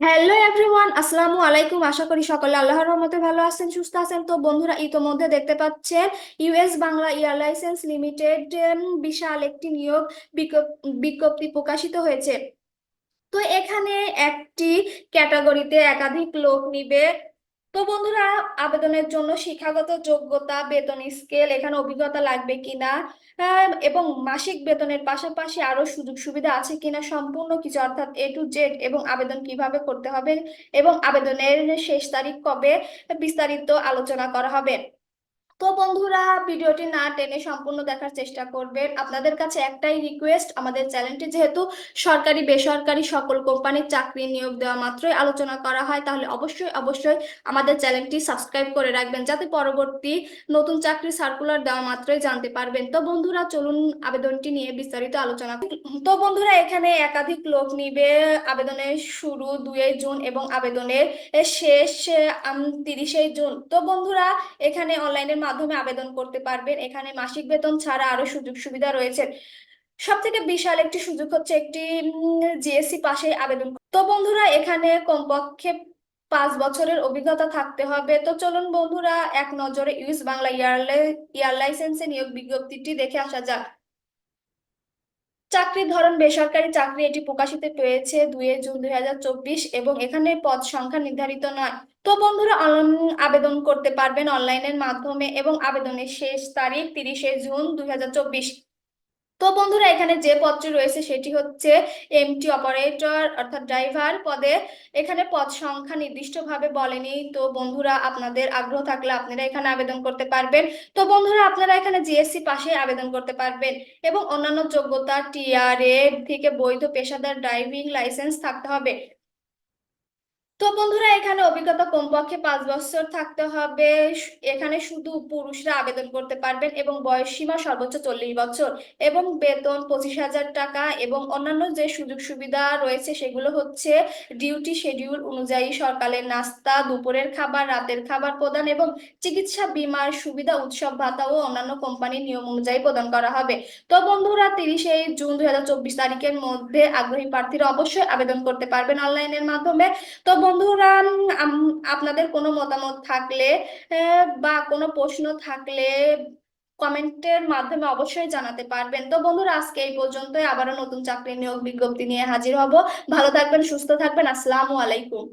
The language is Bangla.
হ্যালো এভরিওয়ান আসসালামু আলাইকুম আশা করি সকলে আল্লাহর রহমতে ভালো আছেন, সুস্থ আছেন। তো বন্ধুরা, ইতোমধ্যে দেখতে পাচ্ছেন US Bangla airlines limited বিশাল একটি নিয়োগ বিজ্ঞপ- বিজ্ঞপ্তি প্রকাশিত হয়েছে। তো এখানে একটি ক্যাটাগরিতে একাধিক লোক নিবে। তো বন্ধুরা, আবেদনের জন্য শিক্ষাগত যোগ্যতা, বেতন, স্কেল, এখানে অভিজ্ঞতা লাগবে কিনা এবং মাসিক বেতনের পাশাপাশি আরও সুযোগ সুবিধা আছে কিনা, সম্পূর্ণ কিছু অর্থাৎ এ টু জেড এবং আবেদন কীভাবে করতে হবে এবং আবেদনের শেষ তারিখ কবে, বিস্তারিত আলোচনা করা হবে। তো বন্ধুরা, ভিডিওটি না টেনে সম্পূর্ণ দেখার চেষ্টা করবেন। আপনাদের কাছে একটাই রিকোয়েস্ট আমাদের চ্যানেলটি যেহেতু সরকারি, বেসরকারি সকল কোম্পানির চাকরি নিয়োগ দেওয়া মাত্রই আলোচনা করা হয়, তাহলে অবশ্যই অবশ্যই আমাদের চ্যানেলটি সাবস্ক্রাইব করে রাখবেন, যাতে পরবর্তী নতুন চাকরি সার্কুলার দেওয়া মাত্রই জানতে পারবেন। তো বন্ধুরা, চলুন আবেদনটি নিয়ে বিস্তারিত আলোচনা। তো বন্ধুরা, এখানে একাধিক লোক নিবে। আবেদনের শুরু দুই জুন এবং আবেদনের শেষ তিরিশে জুন। তো বন্ধুরা, এখানে অনলাইনের মাধ্যমে আবেদন করতে পারবেন। এখানে মাসিক বেতন ছাড়া আরও সুযোগ সুবিধা রয়েছে। সব থেকে বিশাল একটি সুযোগ হচ্ছে একটি জিএসসি পাশে আবেদন তো বন্ধুরা, এখানে কমপক্ষে পাঁচ বছরের অভিজ্ঞতা থাকতে হবে। তো চলুন বন্ধুরা, এক নজরে ইউএস বাংলা এয়ারলাই এয়ার লাইসেন্সে নিয়োগ বিজ্ঞপ্তিটি দেখে আসা যাক। চাকরির ধরন, বেসরকারি চাকরি এটি প্রকাশিত পেয়েছে দুই জুন দুই হাজার চব্বিশ এবং এখানে পদ সংখ্যা নির্ধারিত নয়। তো বন্ধুরা আবেদন করতে পারবেন অনলাইনের মাধ্যমে এবং আবেদনের শেষ তারিখ তিরিশে জুন দুই হাজার চব্বিশ। তো বন্ধুরা, এখানে যে পদটি রয়েছে সেটি হচ্ছে এমটি অপারেটর অর্থাৎ ড্রাইভার পদে। এখানে পদ সংখ্যা নির্দিষ্টভাবে বলেনি। তো বন্ধুরা, আপনাদের আগ্রহ থাকলে আপনারা এখানে আবেদন করতে পারবেন। তো বন্ধুরা, আপনারা এখানে জিএসসি পাশে আবেদন করতে পারবেন এবং অন্যান্য যোগ্যতা টিআরএ থেকে বৈধ পেশাদার ড্রাইভিং লাইসেন্স থাকতে হবে। তো বন্ধুরা, এখানে অভিজ্ঞতা কমপক্ষে পাঁচ বছর থাকতে হবে। এখানে শুধু পুরুষরা আবেদন করতে পারবেন এবং বয়স সীমা সর্বোচ্চ চল্লিশ বছর এবং বেতন পঁচিশ হাজার টাকা এবং অন্যান্য যে সুযোগ সুবিধা রয়েছে সেগুলো হচ্ছে ডিউটি শিডিউল অনুযায়ী সকালের নাস্তা, দুপুরের খাবার, রাতের খাবার প্রদান এবং চিকিৎসা, বীমার সুবিধা, উৎসব, ভাতা ও অন্যান্য কোম্পানির নিয়ম অনুযায়ী প্রদান করা হবে। তো বন্ধুরা, তিরিশে জুন দুই হাজার চব্বিশ তারিখের মধ্যে আগ্রহী প্রার্থীরা অবশ্যই আবেদন করতে পারবেন অনলাইনের মাধ্যমে। তো বন্ধুরা আপনাদের কোনো মতামত থাকলে বা কোনো প্রশ্ন থাকলে কমেন্টের মাধ্যমে অবশ্যই জানাতে পারবেন। তো বন্ধুরা, আজকে এই পর্যন্তই। আবারও নতুন চাকরি নিয়োগ বিজ্ঞপ্তি নিয়ে হাজির হব। ভালো থাকবেন, সুস্থ থাকবেন। আসসালামু আলাইকুম।